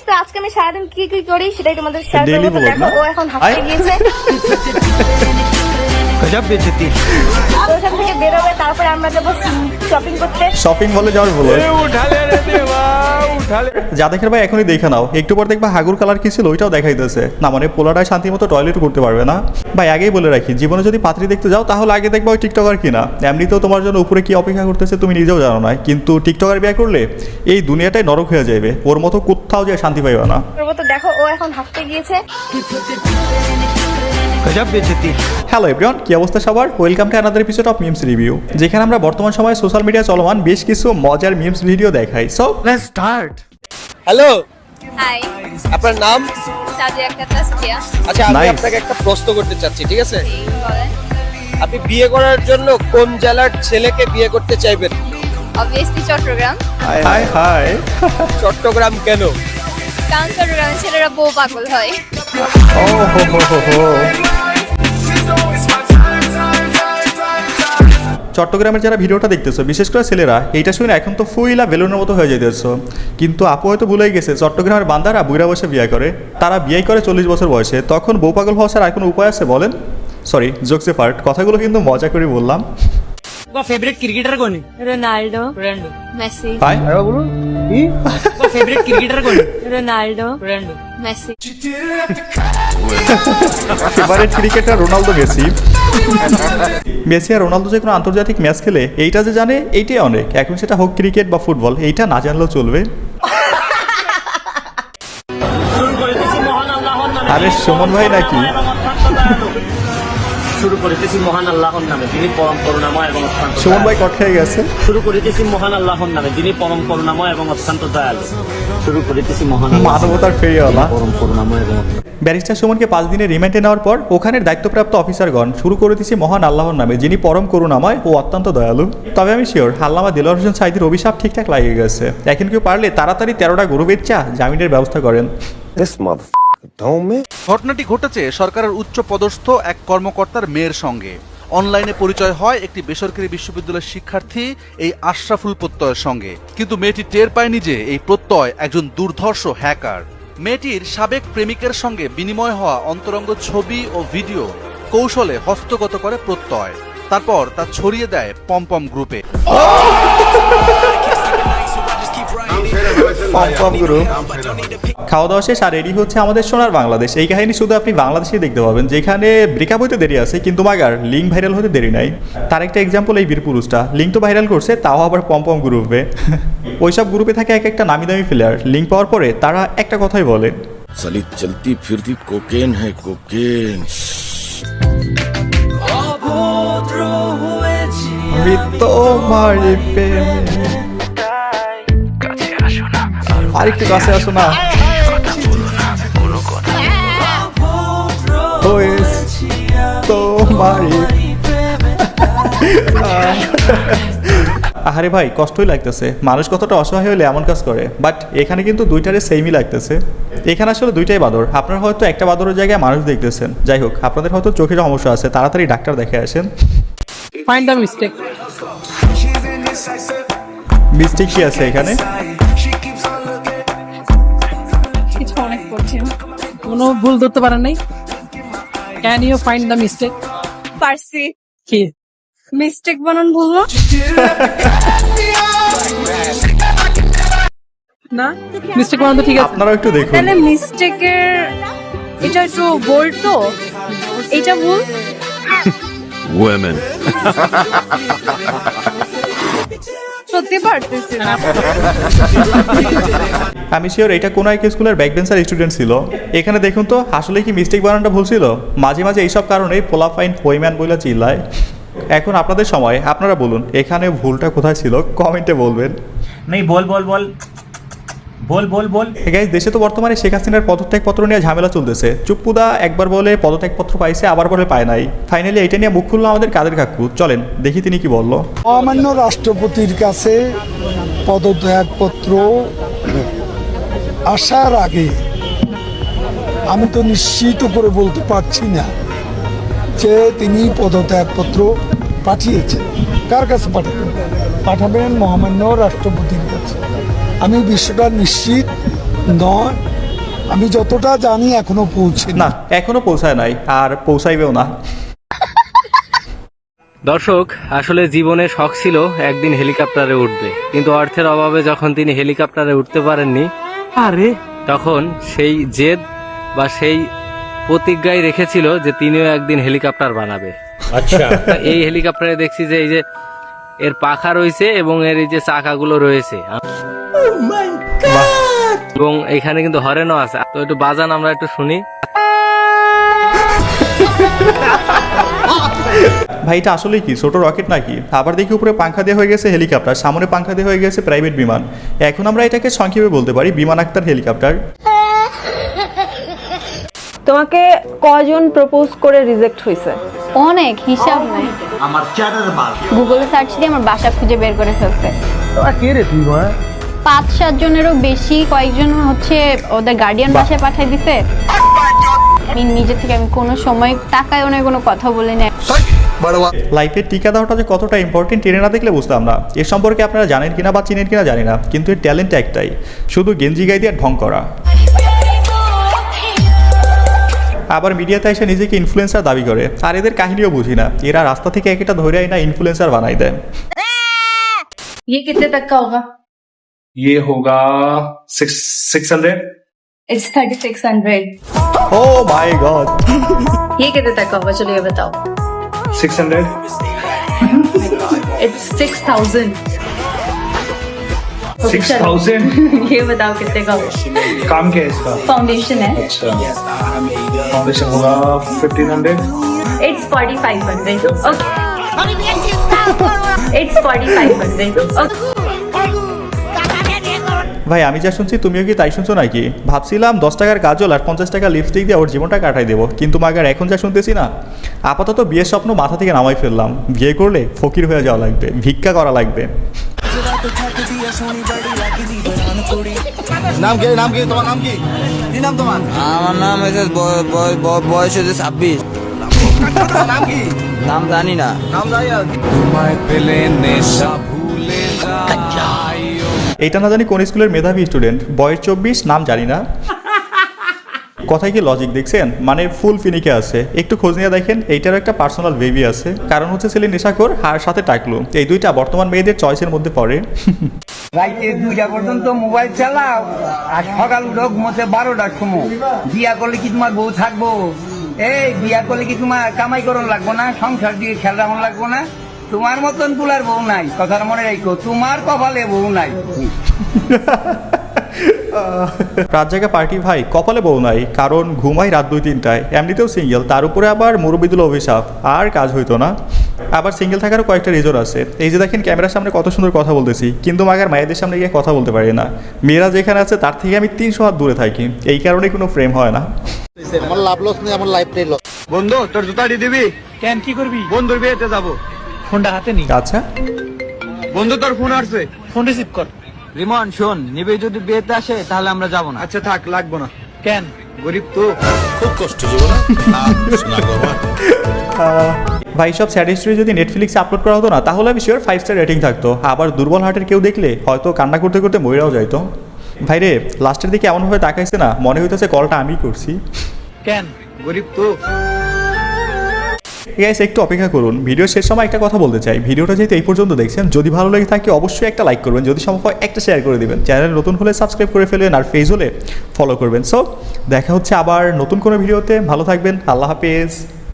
Guys তো আজকে আমি সারাদিন কি কি করি সেটাই তোমাদের শেয়ার করব। দেখো ও এখন হাসতে গিয়েছে। গজব বেজতি ওখান শপিং করতে। মলে যাওয়ার বলে যা দেখের ভাই এখনই দেখে নাও। একটু পর দেখবা হাগুর কালার কি ছিল ওইটাও দেখাই দিয়েছে না মানে পোলাটা শান্তি মতো টয়লেট করতে পারবে না। ভাই আগেই বলে রাখি জীবনে যদি পাত্রী দেখতে যাও তাহলে আগে দেখবা ওই টিকটকার কি না এমনিতেও তোমার জন্য উপরে কি অপেক্ষা করতেছে তুমি নিজেও জানো না। কিন্তু টিকটকার বিয়ে করলে এই দুনিয়াটাই নরক হয়ে যাবে ওর মতো কোথাও যে শান্তি পাইবে না। দেখো ও এখন হাঁটতে গিয়েছে। হ্যালো এভরিওয়ান কি অবস্থা সবার? Welcome to another episode of memes review যেখানে আমরা বর্তমান সময়ে সোশ্যাল মিডিয়া চলমান বেশ কিছু মজার মিমস ভিডিও দেখাই। So let's start hello hi আপনার নাম? সাদিয়া কাতাসকিয়া আচ্ছা আমি আপনাকে একটা প্রশ্ন করতে চাচ্ছি ঠিক আছে? আপনি বিয়ে করার জন্য কোন জেলার ছেলেকে বিয়ে করতে চাইবেন? Obviously Chittagong. Hi hi Chittagong কেন? কারণ চট্টগ্রামের ছেলেরা বউ পাগল হয়। ও হো হো হো চট্টগ্রামের যারা ভিডিওটা দেখতেছো বিশেষ করে ছেলেরা এইটা শুনে এখন তো ফুইলা বেলুনের মতো হয়ে যাইতেছো কিন্তু আপু হয়তো ভুলেই গেছে চট্টগ্রামের বান্দারা বুড়া বসে বিয়ে করে তারা বিয়ে করে চল্লিশ বছর বয়সে তখন বউ পাগল হওয়া ছাড়া আর কোনো উপায় আছে বলেন সরি জোকসে পার্ট কথাগুলো কিন্তু মজা করে বললাম आपका फेवरेट क्रिकेटर कौन है রোনাল্ডো रोनाल्डो মেসি হাই आपका फेवरेट क्रिकेटर कौन है Ronaldo Ronaldo Messi. Favourite cricketer Ronaldo Messi. Messi আর রোনালদো যে কোনো আন্তর্জাতিক ম্যাচ খেলে এইটা যে জানে এইটাই অনেক। এখন সেটা হোক ক্রিকেট বা ফুটবল এইটা না জানলেও চলবে। আরে সুমন ভাই নাকি? শুরু করিতেছি মহান আল্লাহর নামে যিনি পরম করুণাময় এবং অত্যন্ত সুমন। ভাই কট খেয়ে গেছে। শুরু করিতেছি মহান আল্লাহর নামে যিনি পরম করুণাময় এবং অত্যন্ত দয়ালু। শুরু করিতেছি মহান মানবতার ফেরিওয়ালা পরম করুণাময় এবং ব্যারিস্টার সুমনকে পাঁচ দিনের রিমান্ডে নেওয়ার পর ওখানের দায়িত্বপ্রাপ্ত অফিসারগণ শুরু করে দিয়েছে মহান আল্লাহর নামে যিনি পরম করুণাময় ও অত্যন্ত দয়ালু। তবে আমি শিওর হাল্লামা দিলর হোসেন সাইদির অভিশাপ ঠিকঠাক লাগিয়ে গেছে। এখন কেউ পারলে তাড়াতাড়ি তেরোটা গরু বেচা জামিনের ব্যবস্থা করেন। ঘটনাটি ঘটেছে সরকারের উচ্চ পদস্থ এক কর্মকর্তার মেয়ের সঙ্গে। অনলাইনে পরিচয় হয় একটি বেসরকারি বিশ্ববিদ্যালয়ের শিক্ষার্থী এই আশরাফুল প্রত্যয়ের সঙ্গে। কিন্তু মেয়েটি টের পায়নি যে এই প্রত্যয় একজন দুর্ধর্ষ হ্যাকার। মেয়েটির সাবেক প্রেমিকের সঙ্গে বিনিময় হওয়া অন্তরঙ্গ ছবি ও ভিডিও কৌশলে হস্তগত করে প্রত্যয়। তারপর তা ছড়িয়ে দেয় পমপম গ্রুপে। পম গুরু খাওয়া দাওয়া শেষ আর রেডি হচ্ছে আমাদের সোনার বাংলাদেশ। এই কাহিনী শুধু আপনি বাংলাদেশে দেখতে পাবেন যেখানে ব্রেকআপ হতে দেরি আছে কিন্তু মাগার লিঙ্ক ভাইরাল হতে দেরি নাই। তার একটা এক্সাম্পল এই বীরপুরুষটা লিঙ্ক তো ভাইরাল করছে তাও আবার পম্পম গ্রুপে ওই সব গ্রুপে থাকে এক একটা নামি দামি প্লেয়ার লিঙ্ক পাওয়ার পরে তারা একটা কথাই বলে। সালি চলতি ফিরতি কোকেন হ্যাঁ কোকেন আরেকটু কাছে আসো না। আহারে ভাই কষ্টই লাগতেছে। মানুষ কতটা অসহায় হলে এমন কাজ করে। বাট এখানে কিন্তু দুইটারে সেমই লাগতেছে। এখানে আসলে দুইটাই বাদর। আপনার হয়তো একটা বাদরের জায়গায় মানুষ দেখতেছেন। যাই হোক আপনাদের হয়তো চোখের সমস্যা আছে। তাড়াতাড়ি ডাক্তার দেখে আসেন। মিস্টেক মিস্টেক কি আছে এখানে? কোনো ভুল ধরতে পারেন নাই। Can you find the mistake পারছি। কি? মিস্টেক বানান বলব না? মিস্টেক বানানো তো ঠিক আছে। আপনারাও একটু দেখুন। তাহলে মিস্টেকের এটা একটু বোল্ড তো। এটা ভুল? Women. করতে পারতেছি না। আমি শিওর এটা কোন এক স্কুলের ব্যাক বেঞ্চার স্টুডেন্ট ছিল। এখানে দেখুন তো আসলে কি মিস্টেক বানানটা ভুল ছিল? মাঝে মাঝে এইসব কারণে পোলাফাইন হইম্যান বইলা চিল্লায়। এখন আপনাদের সময় আপনারা বলুন এখানে ভুলটা কোথায় ছিল? কমেন্টে বলবেন। নেই বল বল বল। বল বল বল। গাইজ দেশে তো বর্তমানে শেখ হাসিনার পদত্যাগপত্র নিয়ে ঝামেলা চলতেছে। চুপ্পুদা একবার বলে পদত্যাগপত্র পাইছে আবার বলে পায় নাই। ফাইনালি এটা নিয়ে মুখ খুললো আমাদের কাদের কাকু? চলেন দেখি তিনি কি বলল। অমান্য রাষ্ট্রপতির কাছে পদত্যাগপত্র আসার আগে আমি তো নিশ্চিত করে বলতে পারছি না যে তিনি পদত্যাগপত্র পাঠিয়েছেন। কার কাছে পাঠাবেন? পাঠাবেন মহামান্য রাষ্ট্রপতির কাছে। আমি বিষয়টা নিশ্চিত নয়। আমি যতটা জানি এখনও পৌঁছে না এখনও পৌঁছায় নাই আর পৌঁছাইবেও না। দর্শক আসলে জীবনে শখ ছিল একদিন হেলিকপ্টারে উঠবে। কিন্তু অর্থের অভাবে যখন তিনি হেলিকপ্টারে উঠতে পারেননি আরে! তখন সেই জেদ বা সেই প্রতিজ্ঞায় রেখেছিল যে তিনিও একদিন হেলিকপ্টার বানাবে। আচ্ছা। এই হেলিকপ্টারে দেখছি যে এই যে এর পাখা রয়েছে এবং এর এই যে চাকাগুলো রয়েছে। এবং এখানে কিন্তু হরেনও আছে। তো একটু বাজান আমরা একটু শুনি। ভাই এটা আসলে কি? ছোট রকেট নাকি? আবার দেখি উপরে পাংখা দিয়ে হয়ে গেছে হেলিকপ্টার সামনে পাংখা দিয়ে হয়ে গেছে প্রাইভেট বিমান। এখন আমরা এটাকে সংক্ষেপে বলতে পারি বিমান আক্তার হেলিকপ্টার। তোমাকে কজন প্রপোজ করে রিজেক্ট হয়েছে অনেক হিসাব নাই। আমার চ্যাটার বার গুগলে সার্চ দিয়ে আমার বাসা খুঁজে বের করে ফেলছে। কে রে তুই মা পাঁচ সাত জনেরও বেশি কয়েকজন হচ্ছে ওদের গার্ডিয়ান বাসায় পাঠিয়ে দিছে। আমি নিজে থেকে আমি কোনো সময় টাকায় ওনার কোনো কথা বলি না লাইফের টিকা দেওয়াটা যে কতটা ইম্পর্টেন্ট টেনে না দেখলে বুঝতাম না। এর সম্পর্কে আপনারা জানেন কিনা বা চিনেন কিনা জানি না কিন্তু এর ট্যালেন্ট একটাই শুধু গেঞ্জি গাই দিয়ে ঢং করা। আবার মিডিয়াতে এসে নিজেকে ইনফ্লুয়েন্সার দাবি করে আর এদের কাহিনীও বুঝি না এরা রাস্তা থেকে একটা ধরে না ইনফ্লুয়েন্সার বানাই দেয় ये कितने तक का होगा ये होगा six six hundred it's thirty six hundred oh my God ये कितने तक का होगा चलो ये बताओ six hundred it's six thousand six thousand ये बताओ कितने का होगा काम क्या है इसका फाउंडेशन है अच्छा 1500 4500 ভাই আমি যা শুনছি তুমিও কি তাই শুনছো নাকি? ভাবছিলাম দশ টাকার কাজল আর পঞ্চাশ টাকা লিপস্টিক দিয়ে ওর জীবনটা কাটাই দেবো কিন্তু মাগার এখন যা শুনতেছি না আপাতত বিয়ের স্বপ্ন মাথা থেকে নামাই ফেললাম। বিয়ে করলে ফকির হয়ে যাওয়া লাগবে ভিক্ষা করা লাগবে। নাম কি নাম কি? তোমার নাম কি? কি নাম তোমার? আমার নাম হয়েছে বয়স হয়েছে ছাব্বিশ। নাম কি? নাম জানি না। নাম জানি না। এইটা না জানি কোন স্কুলের মেধাবী স্টুডেন্ট। বয়স চব্বিশ নাম জানি না। কথায় কি লজিক দেখছেন? মানে ফুল ফিনিকে আছে। একটু খোঁজ নিয়ে দেখেন, এইটারও একটা পার্সোনাল বেবি আছে। কারণ হচ্ছে ছেলে নেশাখোর হার সাথে টাকলু। এই দুইটা বর্তমান মেয়েদের চয়েসের মধ্যে পড়ে। রাইতে দুইটা পর্যন্ত মোবাইল চালাও, আর সকাল উঠো ঘুমোতে বারোটার সময়। বিয়া করলে কি তোমার বউ থাকব? এই, বিয়া করলে কি তোমার কামাই করন লাগবো না? সংসার দিয়ে খেয়াল রাখুন লাগবো না? তোমার মতন কুলার বউ নাই, কথার মনে রাখো। তোমার কপালে বউ নাই। রাত জায়গা পার্টি ভাই কপালে বউ নাই কারণ ঘুমাই রাত দুই তিনটায়। এমনিতেও সিঙ্গেল তার উপরে আবার মুরব্বিদুল অভিশাপ আর কাজ হইতো না। আবার সিঙ্গেল থাকারও কয়েকটা রিজন আছে। এই যে দেখেন ক্যামেরার সামনে কত সুন্দর কথা বলতেছি কিন্তু মাগার মায়েদের সামনে গিয়ে কথা বলতে পারি না। মেয়েরা যেখানে আছে তার থেকে আমি তিনশো হাত দূরে থাকি। এই কারণে কোনো ফ্রেম হয় না। আমার লাভ লস নেই আমার লাইফটাই লস বন্ধু তোর জুতা দিয়ে দিবি? কেন কি করবি? বন্ধুর বিয়েতে যাব। ফোনটা হাতে নি। আচ্ছা। বন্ধু তোর ফোন আসছে। ফোন রিসিভ কর। রিমন শোন নিবে যদি বিয়েতে আসে তাহলে আমরা যাব না। আচ্ছা থাক লাগবো না। কেন? গরিব তো। খুব কষ্ট ভাই সব স্যাড স্টোরি যদি নেটফ্লিক্সে আপলোড করা হতো না তাহলে আমি শিওর ফাইভ স্টার রেটিং থাকতো। আবার দুর্বল হার্টের কেউ দেখলে হয়তো কান্না করতে করতে মরেও যাইতো। ভাই রে লাস্টের দিকে এমনভাবে তাকাইছে না মনে হইতেছে কলটা আমি করছি। কেন? গরিব তো। গাইস একটু অপেক্ষা করুন। ভিডিও শেষ সময় একটা কথা বলতে চাই। ভিডিওটা যেহেতু এই পর্যন্ত দেখছেন, যদি ভালো লাগে থাকে অবশ্যই একটা লাইক করবেন, যদি সম্ভব হয় একটা শেয়ার করে দেবেন। চ্যানেল নতুন হলে সাবস্ক্রাইব করে ফেলবেন আর ফেজ হলে ফলো করবেন। সো দেখা হচ্ছে আবার নতুন কোনো ভিডিওতে ভালো থাকবেন, আল্লাহ হাফেজ।